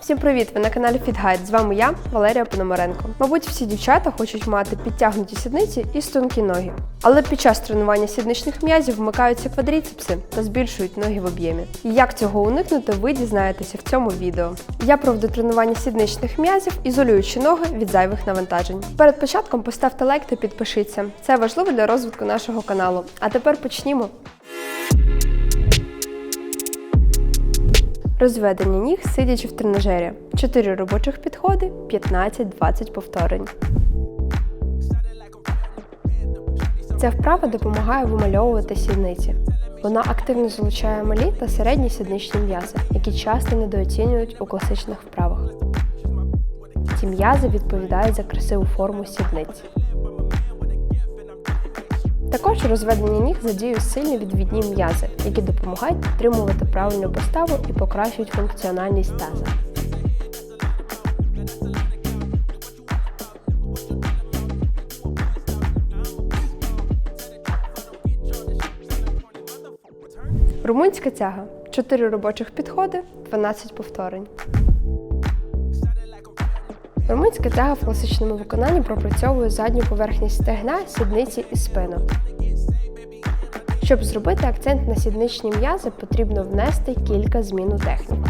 Всім привіт! Ви на каналі FitGuide. З вами я, Валерія Пономаренко. Мабуть, всі дівчата хочуть мати підтягнуті сідниці і стрункі ноги. Але під час тренування сідничних м'язів вмикаються квадріцепси та збільшують ноги в об'ємі. І як цього уникнути, ви дізнаєтеся в цьому відео. Я проведу тренування сідничних м'язів, ізолюючи ноги від зайвих навантажень. Перед початком поставте лайк та підпишіться. Це важливо для розвитку нашого каналу. А тепер почнімо. Розведення ніг сидячи в тренажері. 4 робочих підходи, 15-20 повторень. Ця вправа допомагає вимальовувати сідниці. Вона активно залучає малі та середні сідничні м'язи, які часто недооцінюють у класичних вправах. Ці м'язи відповідають за красиву форму сідниць. Також розведення ніг задіюють сильні відвідні м'язи, які допомагають підтримувати правильну поставу і покращують функціональність таза. Румунська тяга. 4 робочих підходи, 12 повторень. Румунська тяга в класичному виконанні пропрацьовує задню поверхність стегна, сідниці і спину. Щоб зробити акцент на сідничні м'язи, потрібно внести кілька змін у техніку.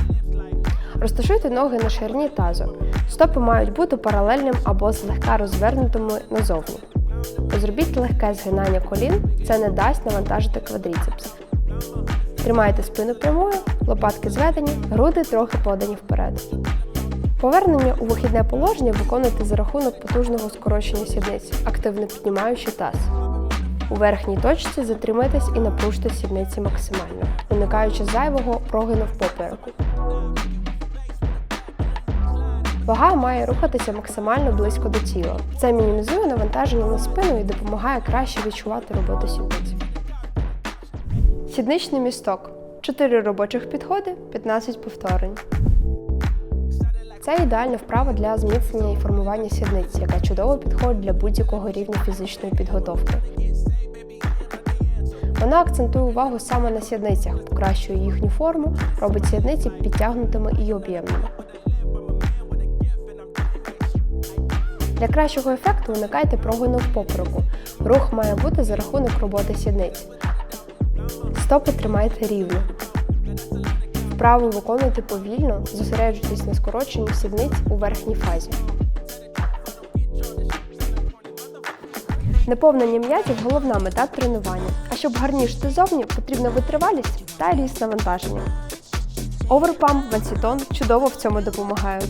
Розташуйте ноги на ширині тазу. Стопи мають бути паралельним або злегка розвернутими назовні. Зробіть легке згинання колін, це не дасть навантажити квадріцепс. Тримайте спину прямою, лопатки зведені, груди трохи подані вперед. Повернення у вихідне положення виконуйте за рахунок потужного скорочення сідниць, активно піднімаючи таз. У верхній точці затримайтесь і напружте сідниці максимально, уникаючи зайвого прогину в попереку. Вага має рухатися максимально близько до тіла. Це мінімізує навантаження на спину і допомагає краще відчувати роботу сідниць. Сідничний місток. 4 робочих підходи, 15 повторень. Це ідеальна вправа для зміцнення і формування сідниць, яка чудово підходить для будь-якого рівня фізичної підготовки. Вона акцентує увагу саме на сідницях, покращує їхню форму, робить сідниці підтягнутими і об'ємними. Для кращого ефекту уникайте прогину в попереку. Рух має бути за рахунок роботи сідниць. Стопи тримайте рівно. Вправу виконуйте повільно, зосереджуйтесь на скороченні сідниць у верхній фазі. Неповнення м'язів головна мета тренування. А щоб гарніше зовні, потрібна витривалість та ріст навантаження. Оверпамп Вансітон чудово в цьому допомагає.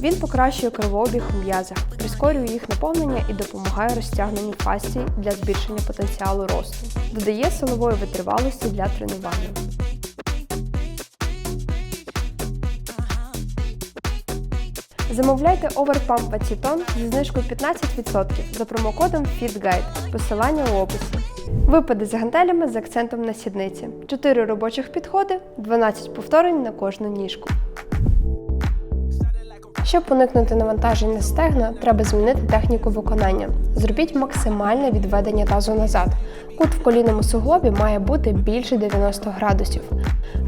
Він покращує кровообіг у м'язах, прискорює їх наповнення і допомагає розтягненню фасції для збільшення потенціалу росту. Додає силової витривалості для тренування. Замовляйте Overpump Aceton зі знижкою 15% за промокодом FitGuide. Посилання у описі. Випади з гантелями з акцентом на сідниці. 4 робочих підходи, 12 повторень на кожну ніжку. Щоб уникнути навантажень на стегна, треба змінити техніку виконання. Зробіть максимальне відведення тазу назад. Кут в колінному суглобі має бути більше 90 градусів.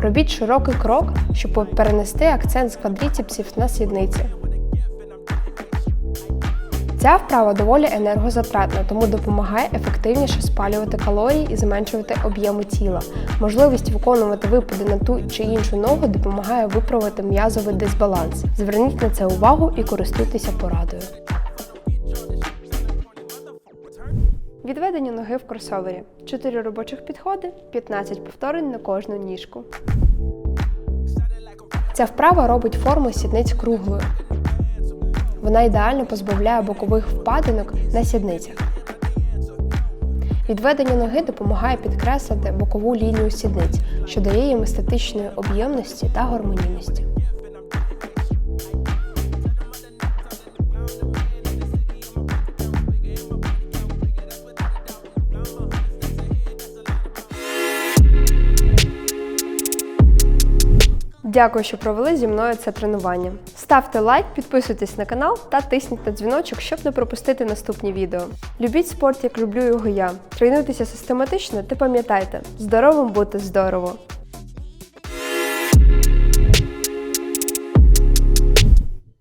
Робіть широкий крок, щоб перенести акцент з квадріцепсів на сідниці. Ця вправа доволі енергозатратна, тому допомагає ефективніше спалювати калорії і зменшувати об'єми тіла. Можливість виконувати випади на ту чи іншу ногу допомагає виправити м'язовий дисбаланс. Зверніть на це увагу і користуйтеся порадою. Відведення ноги в кросовері. 4 робочих підходи, 15 повторень на кожну ніжку. Ця вправа робить форму сідниць круглою. Вона ідеально позбавляє бокових впадинок на сідницях. Відведення ноги допомагає підкреслити бокову лінію сідниць, що дає їм естетичної об'ємності та гармонійності. Дякую, що провели зі мною це тренування. Ставте лайк, підписуйтесь на канал та тисніть на дзвіночок, щоб не пропустити наступні відео. Любіть спорт, як люблю його я. Тренуйтеся систематично та пам'ятайте, здоровим бути здорово!